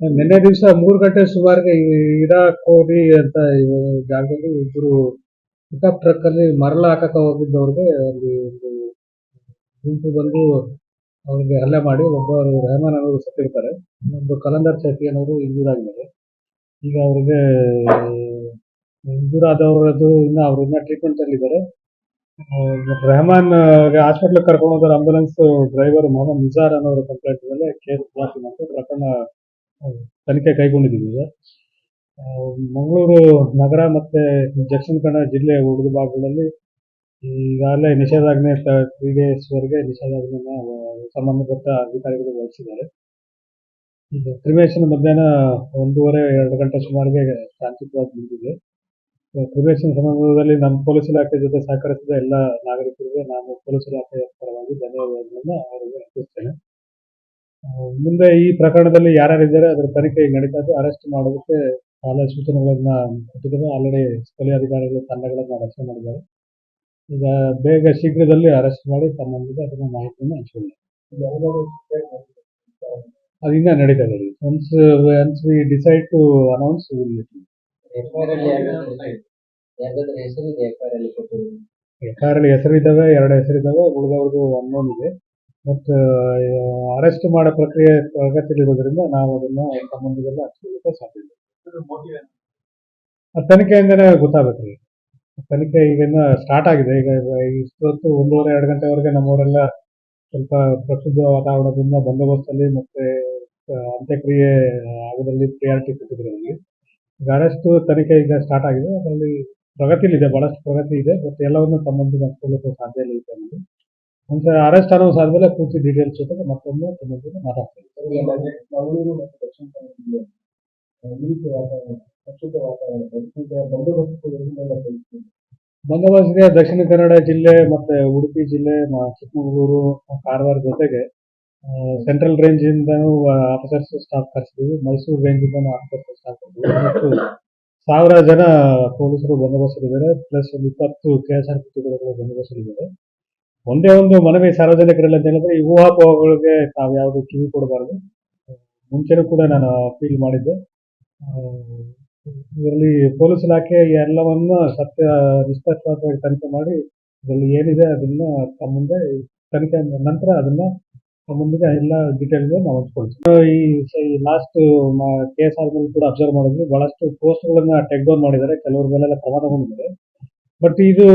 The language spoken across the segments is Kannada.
ನಿನ್ನೆ ದಿವಸ ಮೂರು ಗಂಟೆ ಸುಮಾರಿಗೆ ಇರಾ ಕೋಡಿ ಅಂತ ಜಾಗದಲ್ಲಿ ಇಬ್ಬರು ಪಿಕಪ್ ಟ್ರಕ್ ಅಲ್ಲಿ ಮರಳ ಹಾಕಕ ಹೋಗಿದ್ದವ್ರಿಗೆ ಅಲ್ಲಿ ಒಂದು ಗುಂಪು ಬಂದು ಅವ್ರಿಗೆ ಹಲ್ಲೆ ಮಾಡಿ ಒಬ್ಬರು ರೆಹಮಾನ್ ಅವರು ಸತ್ತಿರ್ತಾರೆ. ಒಂದು ಕಲಂದರ್ ಶೆಟ್ಟಿ ಅನ್ನೋರು ಇಂಜೂರ್ ಆಗಿದ್ದಾರೆ ಈಗ ಅವ್ರಿಗೆ ಇಂಜೂರ್ ಆದವರದ್ದು ಇನ್ನ ಅವ್ರು ಇನ್ನ ಟ್ರೀಟ್ಮೆಂಟ್ ಅಲ್ಲಿ ಇದ್ದಾರೆ. ರೆಹಮಾನ್ ಹಾಸ್ಪಿಟ್ಲ್ ಕರ್ಕೊಂಡು ಹೋದ್ರೆ ಆಂಬುಲೆನ್ಸ್ ಡ್ರೈವರ್ ಮೊಹಮ್ಮದ್ ನಿಜಾರ್ ಅನ್ನೋರ ಕಂಪ್ಲೇಂಟ್ ಮೇಲೆ ಕೇಸ್ ದಾಖಲು ಮಾಡಿ ಪ್ರಕರಣ ತನಿಖೆ ಕೈಗೊಂಡಿದ್ದೀವಿ ಮಂಗಳೂರು ನಗರ ಮತ್ತೆ ದಕ್ಷಿಣ ಕನ್ನಡ ಜಿಲ್ಲೆ ಉಳಿದ ಭಾಗಗಳಲ್ಲಿ ಈಗಾಗಲೇ ನಿಷೇಧಾಜ್ಞೆ ತ್ರೀ ಡೇಸ್ವರೆಗೆ ನಿಷೇಧಾಜ್ಞೆನ ಸಂಬಂಧಪಟ್ಟ ಅಧಿಕಾರಿಗಳು ವಹಿಸಿದ್ದಾರೆ. ಈಗ ಕ್ರಿಮೇಷನ್ ಮಧ್ಯಾಹ್ನ ಒಂದೂವರೆ, ಎರಡು ಗಂಟೆ ಸುಮಾರಿಗೆ ಶಾಂತಿಯುತವಾಗಿ ನಿಂತಿದೆ. ಕ್ರಿಮೇಷನ್ ಸಂಬಂಧದಲ್ಲಿ ನಮ್ಮ ಪೊಲೀಸ್ ಇಲಾಖೆ ಜೊತೆ ಸಹಕರಿಸಿದ ಎಲ್ಲ ನಾಗರಿಕರಿಗೆ ನಾನು ಪೊಲೀಸ್ ಇಲಾಖೆಯ ಪರವಾಗಿ ಧನ್ಯವಾದಗಳನ್ನು ಅವರಿಗೆ ಮುಂದೆ ಈ ಪ್ರಕರಣದಲ್ಲಿ ಯಾರ್ಯಾರಿದ್ದಾರೆ ಅದರ ತನಿಖೆ ನಡೀತಾ ಇದೆ. ಅರೆಸ್ಟ್ ಮಾಡೋದಕ್ಕೆ ಕಾಲ ಸೂಚನೆಗಳನ್ನ ಕೊಟ್ಟಿದ್ದಾರೆ. ಆಲ್ರೆಡಿ ಸ್ಥಳೀಯ ಅಧಿಕಾರಿಗಳು ತಂಡಗಳನ್ನ ರಚನೆ ಮಾಡಿದ್ದಾರೆ. ಈಗ ಬೇಗ ಶೀಘ್ರದಲ್ಲಿ ಅರೆಸ್ಟ್ ಮಾಡಿ ತಮ್ಮೊಂದಿಗೆ ಅದನ್ನ ಮಾಹಿತಿಯನ್ನು ಹಂಚಿಕೊಳ್ಳಿ. ಅದು ಇನ್ನ ನಡೀತಾ ಇದೆ. Once once we decide to announce FIR ಅಲ್ಲಿ ಹೆಸರಿದ್ದಾವೆ ಎರಡು ಹೆಸರಿದ್ದಾವೆ ಉಳಿದವ್ರದ್ದು ಅನ್ನೋನ್ ಇದೆ. ಬಟ್ ಅರೆಸ್ಟ್ ಮಾಡೋ ಪ್ರಕ್ರಿಯೆ ಪ್ರಗತಿಯಲ್ಲಿರೋದ್ರಿಂದ ನಾವು ಅದನ್ನ ಸಂಬಂಧದಲ್ಲಿ ಹಂಚ್ಕೊಳ್ಳಿಕ್ಕೆ ಸಾಧ್ಯ ತನಿಖೆಯಿಂದನೇ ಗೊತ್ತಾಗಬೇಕ್ರಿ ತನಿಖೆ ಈಗ ಸ್ಟಾರ್ಟ್ ಆಗಿದೆ. ಈಗ ಇಷ್ಟೊತ್ತು ಒಂದೂವರೆ ಎರಡು ಗಂಟೆವರೆಗೆ ನಮ್ಮವರೆಲ್ಲ ಸ್ವಲ್ಪ ಪ್ರಸಿದ್ಧ ವಾತಾವರಣದಿಂದ ಬಂದೋಬಸ್ತಲ್ಲಿ ಮತ್ತೆ ಅಂತ್ಯಕ್ರಿಯೆ ಆಗೋದ್ರಲ್ಲಿ ಪ್ರಿಯಾರಿಟಿ ಕೊಟ್ಟಿದ್ರು ಅಲ್ಲಿ ಈಗ ಅರೆಸ್ಟ್ ತನಿಖೆ ಈಗ ಸ್ಟಾರ್ಟ್ ಆಗಿದೆ. ಅದರಲ್ಲಿ ಪ್ರಗತಿಲಿದೆ ಬಹಳಷ್ಟು ಪ್ರಗತಿ ಇದೆ ಬಟ್ ಎಲ್ಲವನ್ನು ಸಂಬಂಧ ಹಚ್ಕೊಳ್ಳೋಕೆ ಸಾಧ್ಯ ಇಲ್ಲ ಈ ಟೈಮಲ್ಲಿ ಒಂದು ಅರೆಸ್ಟ್ ಅನೌನ್ಸ್ ಆದ್ಮೇಲೆ ಪೂರ್ತಿ ಡೀಟೇಲ್ಸ್ ಜೊತೆಗೆ ಮತ್ತೊಮ್ಮೆ ಸಂಬಂಧ ಮಾತಾಡ್ತೀವಿ. ಮಂಗಳೂರು ಮತ್ತು ದಕ್ಷಿಣ ಕನ್ನಡ ಬಂದೋಬಸ್ತ್ ಬಂದೋಬಸ್ತ್ಗೆ ದಕ್ಷಿಣ ಕನ್ನಡ ಜಿಲ್ಲೆ ಮತ್ತೆ ಉಡುಪಿ ಜಿಲ್ಲೆ ಚಿಕ್ಕಮಗಳೂರು ಕಾರವಾರ ಜೊತೆಗೆ ಸೆಂಟ್ರಲ್ ರೇಂಜ್ ಇಂದನೂ ಆಫೀಸರ್ಸ್ ಸ್ಟಾಫ್ ಕರೆಸಿದ್ವಿ. ಮೈಸೂರು ರೇಂಜ್ ಇಂದನೂ ಆಫೀಸರ್ಸ್ ಸ್ಟಾಫ್ ಮತ್ತು ಸಾವಿರ ಜನ ಪೊಲೀಸರು ಬಂದೋಬಸ್ತಲ್ಲಿದ್ದಾರೆ ಪ್ಲಸ್ ಒಂದು ಇಪ್ಪತ್ತು ಕೆ ಎಸ್ ಆರ್ ಪಿ ಬಂದೋಬಸ್ತ್ ಬಂದೋಬಸ್ತಲ್ಲಿದ್ದಾರೆ ಒಂದೇ ಒಂದು ಮನವಿ ಸಾರ್ವಜನಿಕರಲ್ಲಿ ಅಂತ ಹೇಳಿದ್ರೆ ಈ ಊಹಾಪೋಹಗಳಿಗೆ ತಾವು ಯಾವುದು ಕಿವಿ ಕೊಡಬಾರದು. ಮುಂಚೆನೂ ಕೂಡ ನಾನು ಅಪೀಲ್ ಮಾಡಿದ್ದೆ. ಇದರಲ್ಲಿ ಪೊಲೀಸ್ ಇಲಾಖೆ ಎಲ್ಲವನ್ನು ಸತ್ಯ, ನಿಷ್ಪಕ್ಷಪಾತವಾಗಿ ತನಿಖೆ ಮಾಡಿ ಇದರಲ್ಲಿ ಏನಿದೆ ಅದನ್ನ ತಮ್ಮ ಮುಂದೆ ತನಿಖೆ ನಂತರ ಅದನ್ನ ತಮ್ಮ ಮುಂದೆ ಎಲ್ಲ ಡೀಟೇಲ್ ನಾವು ಹಂಚ್ಕೊಳ್ತೀವಿ. ಈ ಲಾಸ್ಟ್ ಕೇಸ್ ಆದ್ಮೇಲೆ ಕೂಡ ಅಬ್ಸರ್ವ್ ಮಾಡಿದ್ವಿ. ಬಹಳಷ್ಟು ಪೋಸ್ಟ್ಗಳನ್ನ ಟೇಕ್ ಡೌನ್ ಮಾಡಿದ್ದಾರೆ. ಕೆಲವ್ರ ಮೇಲೆಲ್ಲ ಕ್ರಮ ತಗೊಂಡಿದ್ದಾರೆ ಬಟ್ ಇದು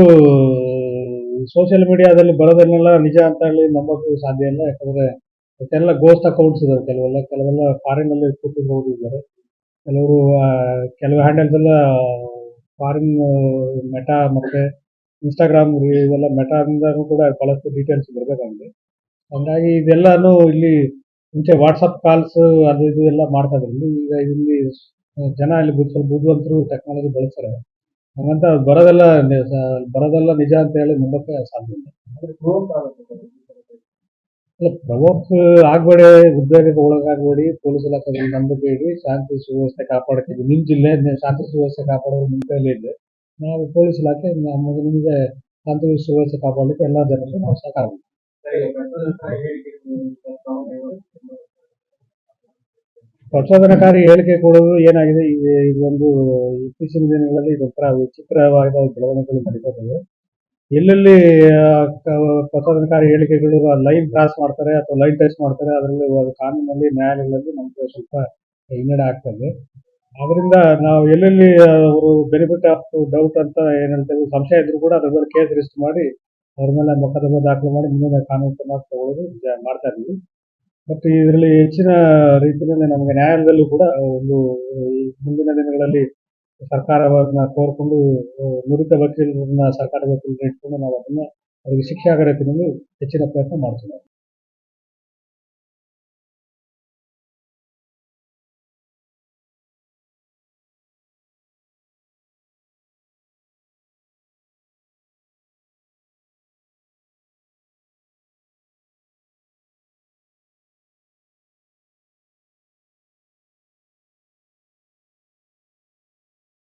ಸೋಷಿಯಲ್ ಮೀಡಿಯಾದಲ್ಲಿ ಬರೋದನ್ನೆಲ್ಲ ನಿಜ ಅಂತ ಹೇಳಿ ನಂಬಕ್ಕೂ ಸಾಧ್ಯ ಇಲ್ಲ. ಯಾಕಂದ್ರೆ ಎಲ್ಲ ಗೋಸ್ಟ್ ಅಕೌಂಟ್ಸ್ ಇದಾವೆ ಕೆಲವೆಲ್ಲ. ಕೆಲವೆಲ್ಲ ಫಾರಿನ್ ಅಲ್ಲಿ ಕೂತು ಇದ್ದಾರೆ. ಕೆಲವರು ಕೆಲವು ಹ್ಯಾಂಡಲ್ಸ್ ಎಲ್ಲ ಫಾರಿನ್ ಮೆಟಾ ಮತ್ತೆ ಇನ್ಸ್ಟಾಗ್ರಾಮ್ ಇವೆಲ್ಲ ಮೆಟಾದಿಂದನೂ ಕೂಡ ಬಹಳಷ್ಟು ಡೀಟೇಲ್ಸ್ ಬರಬೇಕಾಗಿದೆ ಹಂಗಾಗಿ ಇದೆಲ್ಲಾನು ಇಲ್ಲಿ ಮುಂಚೆ ವಾಟ್ಸಪ್ ಕಾಲ್ಸ್ ಅದು ಇದು ಎಲ್ಲ ಮಾಡ್ತಾ ಇದ್ರು. ಈಗ ಇಲ್ಲಿ ಜನ ಇಲ್ಲಿ ಬುದ್ಧಿ- ಬುದ್ಧಿವಂತರು ಟೆಕ್ನಾಲಜಿ ಬಳಸ್ತಾರೆ. ಹಂಗಂತ ಬರೋದೆಲ್ಲ ಬರೋದೆಲ್ಲ ನಿಜ ಅಂತ ಹೇಳಿ ನಂಬಕ್ಕೆ ಸಾಧ್ಯ ಇಲ್ಲ. ಪ್ರವೋಕ್ ಆಗ್ಬೇಡಿ ಉದ್ವೇಗಕ್ಕೆ ಒಳಗಾಗಬೇಡಿ ಪೊಲೀಸ್ ಇಲಾಖೆ ನಂಬಿಕೆ ಇಡಿ ಶಾಂತಿ ಸುವ್ಯವಸ್ಥೆ ಕಾಪಾಡಕ್ಕೆ ನಿಮ್ ಜಿಲ್ಲೆ ಶಾಂತಿ ಸುವ್ಯವಸ್ಥೆ ಕಾಪಾಡೋದು ನಿಮ್ಮ ಕೈಲಿ ಇದೆ ನಾವು ಪೊಲೀಸ್ ಇಲಾಖೆ ನಮ್ಮ ನಿಮಗೆ ಶಾಂತಿ ಸುವ್ಯವಸ್ಥೆ ಕಾಪಾಡಲಿಕ್ಕೆ ಎಲ್ಲ ಜನರು ನಾವು. ಸರಿ ಪ್ರಚೋದನಕಾರಿ ಹೇಳಿಕೆ ಕೊಡೋದು ಏನಾಗಿದೆ? ಇದು ಇದೊಂದು ಇತ್ತೀಚಿನ ದಿನಗಳಲ್ಲಿ ಇದೊಂಥರ ವಿಚಿತ್ರವಾದ ಬೆಳವಣಿಗೆಗಳು ನಡೀತಾ ಇದ್ದಾವೆ. ಎಲ್ಲೆಲ್ಲಿ ಪ್ರಚೋದನಕಾರಿ ಹೇಳಿಕೆಗಳು ಲೈನ್ ಕ್ರಾಸ್ ಮಾಡ್ತಾರೆ ಅಥವಾ ಲೈನ್ ಟೆಸ್ಟ್ ಮಾಡ್ತಾರೆ, ಅದರಲ್ಲಿ ಅದು ಕಾನೂನಲ್ಲಿ ನ್ಯಾಯಾಲಯಗಳಲ್ಲಿ ನಮಗೆ ಸ್ವಲ್ಪ ಹಿನ್ನಡೆ ಆಗ್ತಾ ಇದೆ. ಅದರಿಂದ ನಾವು ಎಲ್ಲೆಲ್ಲಿ ಅವರು ಬೆನಿಫಿಟ್ ಆಫ್ ಡೌಟ್ ಅಂತ ಏನು ಹೇಳ್ತೇವೆ, ಸಂಶಯ ಇದ್ರು ಕೂಡ ಅದ್ರ ಮೇಲೆ ಕೇಸ್ ರಿಜಿಸ್ಟರ್ ಮಾಡಿ, ಅವ್ರ ಮೇಲೆ ಮೊಕದ್ದಮೆ ದಾಖಲು ಮಾಡಿ, ಮುಂದಿನ ಕಾನೂನು ಕ್ರಮ ತಗೊಳ್ಳೋದು ಮಾಡ್ತಾ ಇದ್ದೀವಿ. ಬಟ್ ಇದರಲ್ಲಿ ಹೆಚ್ಚಿನ ರೀತಿಯಲ್ಲಿ ನಮಗೆ ನ್ಯಾಯಾಲಯದಲ್ಲೂ ಕೂಡ ಒಂದು, ಈ ಮುಂದಿನ ದಿನಗಳಲ್ಲಿ ಸರ್ಕಾರವನ್ನ ಕೋರ್ಕೊಂಡು ನುರಿತ ವಕೀಲರನ್ನ ಸರ್ಕಾರದ ವಕೀಲರನ್ನ ಇಟ್ಕೊಂಡು ನಾವು ಅದನ್ನ ಅವರಿಗೆ ಶಿಕ್ಷೆ ಆಗೋ ರೀತಿಯಲ್ಲಿ ಹೆಚ್ಚಿನ ಪ್ರಯತ್ನ ಮಾಡ್ತೀವಿ.